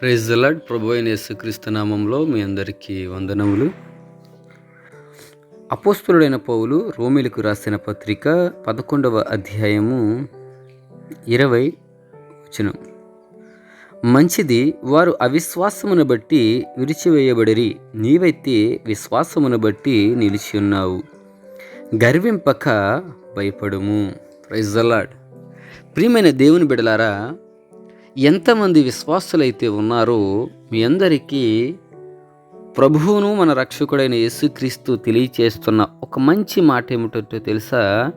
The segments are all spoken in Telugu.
ప్రైజ్ దలాడ్ ప్రభు అయిన యేసుక్రీస్తు నామంలో మీ అందరికీ వందనములు. అపోస్తులుడైన పౌలు రోమిలకు రాసిన పత్రిక పదకొండవ అధ్యాయము ఇరవై వచనం. మంచిది వారు అవిశ్వాసమును బట్టి విరిచివేయబడిరి నీవైతే విశ్వాసమును బట్టి నిలిచి ఉన్నావు. గర్వింపక భయపడుము. ప్రైజ్ దలాడ్ ప్రియమైన దేవుని బిడలారా ఎంతమంది విశ్వాసులైతే ఉన్నారో మీ అందరికీ ప్రభువును మన రక్షకుడైన యేసుక్రీస్తు తెలియచేస్తున్న ఒక మంచి మాట ఏమిటో తెలుసా?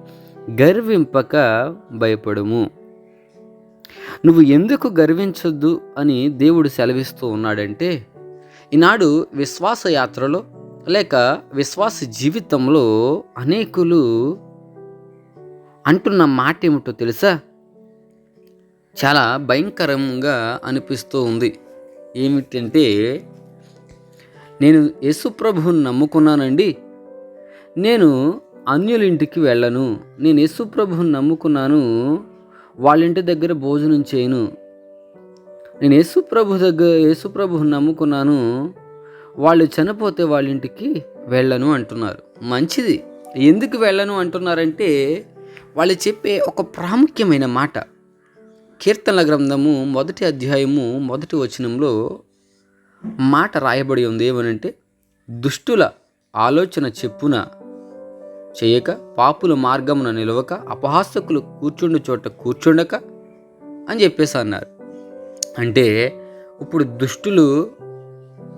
గర్వింపక భయపడము. నువ్వు ఎందుకు గర్వించొద్దు అని దేవుడు సెలవిస్తూ ఉన్నాడంటే ఈనాడు విశ్వాస యాత్రలో లేక విశ్వాస జీవితంలో అనేకులు అంటున్న మాట ఏమిటో తెలుసా? చాలా భయంకరంగా అనిపిస్తూ ఉంది. ఏమిటంటే నేను యేసుప్రభుని నమ్ముకున్నానండి. నేను అన్యుల ఇంటికి వెళ్ళను. నేను యేసుప్రభుని నమ్ముకున్నాను. వాళ్ళ ఇంటి దగ్గర భోజనం చేయను. నేను యేసుప్రభు దగ్గర యేసుప్రభుని నమ్ముకున్నాను. వాళ్ళు చనిపోతే వాళ్ళ ఇంటికి వెళ్ళను అంటున్నారు. మంచిది. ఎందుకు వెళ్ళను అంటున్నారంటే వాళ్ళు చెప్పే ఒక ప్రాముఖ్యమైన మాట. కీర్తనల గ్రంథము మొదటి అధ్యాయము మొదటి వచనంలో మాట రాయబడి ఉంది. ఏమనంటే దుష్టుల ఆలోచన చెప్పున చేయక పాపుల మార్గమున నిలవక అపహాసకులు కూర్చుండు చోట కూర్చుండక అని చెప్పేసి అన్నారు. అంటే ఇప్పుడు దుష్టులు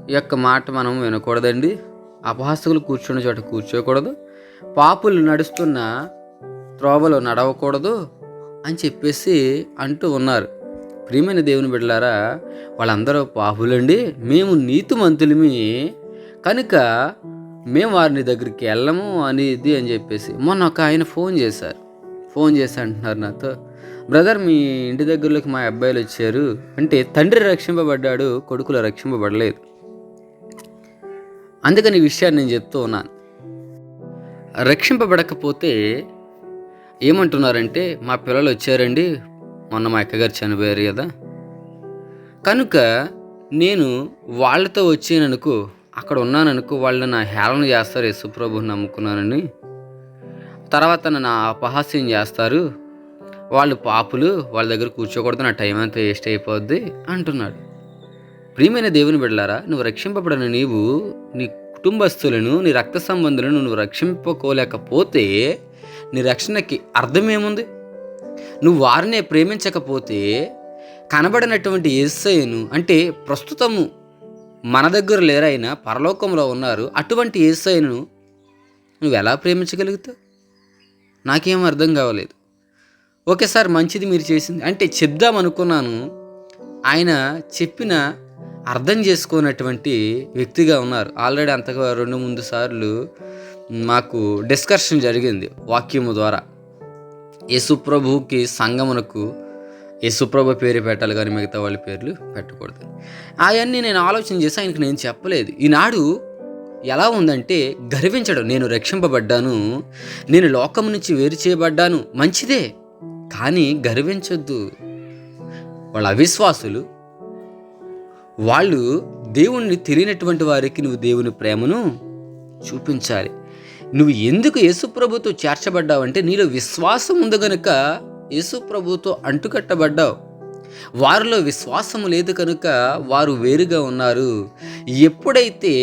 యొక్క మాట మనం వినకూడదండి. అపహాసకులు కూర్చున్న చోట కూర్చోకూడదు. పాపులు నడుస్తున్న త్రోవలో నడవకూడదు. అని చెప్పేసి అంటూ ఉన్నారు. ప్రియమైన దేవుని బిడ్డలారా వాళ్ళందరూ పాపులండి మేము నీతిమంతులమి. కనుక మేము వారిని దగ్గరికి వెళ్ళము అనేది అని చెప్పేసి మొన్న ఒక ఆయన ఫోన్ చేశారు. ఫోన్ చేసి అంటున్నారు నాతో బ్రదర్ మీ ఇంటి దగ్గరలోకి మా అబ్బాయిలు వచ్చారు. అంటే తండ్రి రక్షింపబడ్డాడు కొడుకులు రక్షింపబడలేదు. అందుకని విషయాన్ని నేను చెప్తూ ఉన్నాను. రక్షింపబడకపోతే ఏమంటున్నారంటే మా పిల్లలు వచ్చారండి మొన్న మా అక్కగారు చనిపోయారు కదా. కనుక నేను వాళ్ళతో వచ్చాననుకో అక్కడ ఉన్నాననుకో వాళ్ళు నా హేళన చేస్తారు యశుప్రభుని నమ్ముకున్నానని. తర్వాత నన్ను అపహాస్యం చేస్తారు వాళ్ళు పాపులు వాళ్ళ దగ్గర కూర్చోకూడదు నా టైం అంతా వేస్ట్ అయిపోద్ది అంటున్నాడు. ప్రియమైన దేవుని బిడ్డలారా నువ్వు రక్షింపబడిన నీవు నీ కుటుంబస్తులను నీ రక్త సంబంధులను నువ్వు రక్షింపుకోలేకపోతే నీ రక్షణకి అర్థమేముంది? నువ్వు వారినే ప్రేమించకపోతే కనబడినటువంటి ఏసయ్యను అంటే ప్రస్తుతము మన దగ్గర లేరైనా పరలోకంలో ఉన్నారు అటువంటి ఏసయ్యను నువ్వు ఎలా ప్రేమించగలుగుతావు? నాకేం అర్థం కావలేదు. ఓకే సార్ మంచిది మీరు చేసింది అంటే చెప్దాం అనుకున్నాను. ఆయన చెప్పిన అర్థం చేసుకోనటువంటి వ్యక్తిగా ఉన్నారు. ఆల్రెడీ అంతగా రెండు మూడు సార్లు మాకు డిస్కషన్ జరిగింది వాక్యము ద్వారా. యేసుప్రభుకి సంగమునకు యేసుప్రభు పేరు పెట్టాలి కానీ మిగతా వాళ్ళ పేర్లు పెట్టకూడదు. అవన్నీ నేను ఆలోచన చేసి ఆయనకు నేను చెప్పలేదు. ఈనాడు ఎలా ఉందంటే గర్వించడం నేను రక్షింపబడ్డాను నేను లోకం నుంచి వేరు చేయబడ్డాను మంచిదే కానీ గర్వించొద్దు. వాళ్ళ అవిశ్వాసులు వాళ్ళు దేవుణ్ణి తెలియనటువంటి వారికి నువ్వు దేవుని ప్రేమను చూపించాలి. నువ్వు ఎందుకు యేసుప్రభుతో చేర్చబడ్డావంటే నీలో విశ్వాసం ఉంది గనుక యేసుప్రభుతో అంటుకట్టబడ్డావు. వారిలో విశ్వాసం లేదు కనుక వారు వేరుగా ఉన్నారు. ఎప్పుడైతే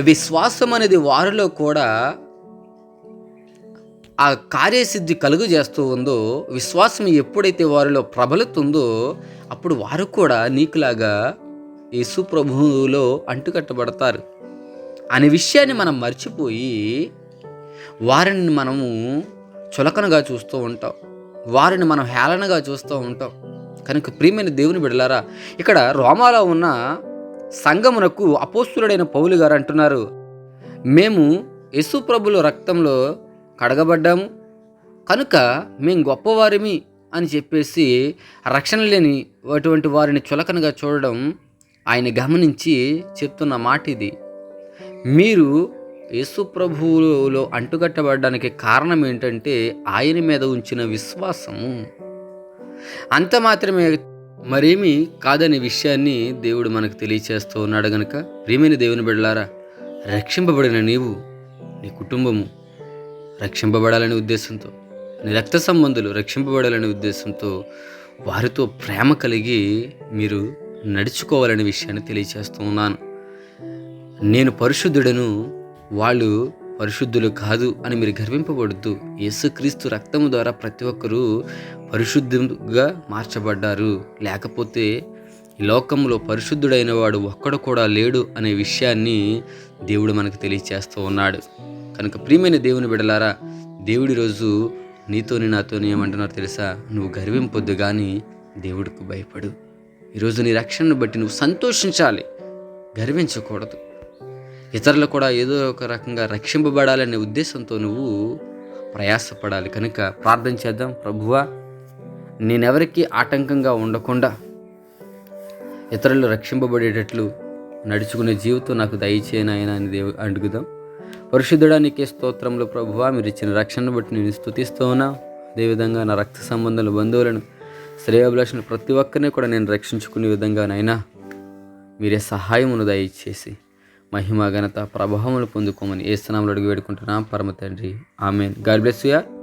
విశ్వాసం అనేది వారిలో కూడా ఆ కార్యసిద్ధి కలుగు చేస్తూ ఉందో విశ్వాసం ఎప్పుడైతే వారిలో ప్రబలుతుందో అప్పుడు వారు కూడా నీకులాగా యేసు ప్రభువులో అంటుకట్టబడతారు. అనే విషయాన్ని మనం మర్చిపోయి వారిని మనము చులకనగా చూస్తూ ఉంటాం. వారిని మనం హేళనగా చూస్తూ ఉంటాం. కనుక ప్రియమైన దేవుని బిడలారా ఇక్కడ రోమాలో ఉన్న సంగమునకు అపోస్తులుడైన పౌలు గారు అంటున్నారు మేము యశు ప్రభుల రక్తంలో కడగబడ్డాము. కనుక మేము గొప్పవారిమి అని చెప్పేసి రక్షణ లేని అటువంటి వారిని చులకనగా చూడడం ఆయన గమనించి చెప్తున్న మాట ఇది మీరు యేసు ప్రభువులో అంటుకట్టబడడానికి కారణం ఏంటంటే ఆయన మీద ఉంచిన విశ్వాసము. అంత మాత్రమే మరేమీ కాదనే విషయాన్ని దేవుడు మనకు తెలియచేస్తూ ఉన్నాడు గనుక. ప్రియమైన దేవుని బిడ్డలారా రక్షింపబడిన నీవు నీ కుటుంబము రక్షింపబడాలనే ఉద్దేశంతో నీ రక్త సంబంధులు రక్షింపబడాలనే ఉద్దేశంతో వారితో ప్రేమ కలిగి మీరు నడుచుకోవాలనే విషయాన్ని తెలియచేస్తూ ఉన్నాను. నేను పరిశుద్ధుడను వాళ్ళు పరిశుద్ధులు కాదు అని మీరు గర్వింపబడుతూ యేసుక్రీస్తు రక్తము ద్వారా ప్రతి ఒక్కరూ పరిశుద్ధంగా మార్చబడ్డారు. లేకపోతే లోకంలో పరిశుద్ధుడైన వాడు ఒక్కడు కూడా లేడు అనే విషయాన్ని దేవుడు మనకు తెలియచేస్తూ ఉన్నాడు. కనుక ప్రియమైన దేవుని బిడలారా దేవుడి రోజు నీతోని నాతోని ఏమంటున్నారు తెలుసా? నువ్వు గర్వింపొద్దు కానీ దేవుడికి భయపడు. ఈరోజు నీ రక్షణను బట్టి నువ్వు సంతోషించాలి. గర్వించకూడదు. ఇతరులు కూడా ఏదో ఒక రకంగా రక్షింపబడాలనే ఉద్దేశంతో నువ్వు ప్రయాసపడాలి. కనుక ప్రార్థన చేద్దాం. ప్రభువా నేనెవరికి ఆటంకంగా ఉండకుండా ఇతరులు రక్షింపబడేటట్లు నడుచుకునే జీవితం నాకు దయచేయనాయన అని దేవు అడుగుదాం. పరిశుద్ధుడానికి స్తోత్రంలో ప్రభువా. మీరు ఇచ్చిన రక్షణను బట్టి నేను స్తుతిస్తూ ఉన్నా. అదేవిధంగా నా రక్త సంబంధాల బంధువులను శ్రేయాభిలాషను ప్రతి ఒక్కరిని కూడా నేను రక్షించుకునే విధంగానైనా మీరే సహాయమును దయచేసి మహిమ ఘనత ప్రభావములు పొందుకోమని ఏ స్థానంలో అడిగి వేడుకుంటున్నాం పరమ తండ్రి. ఆమెన్. God bless you.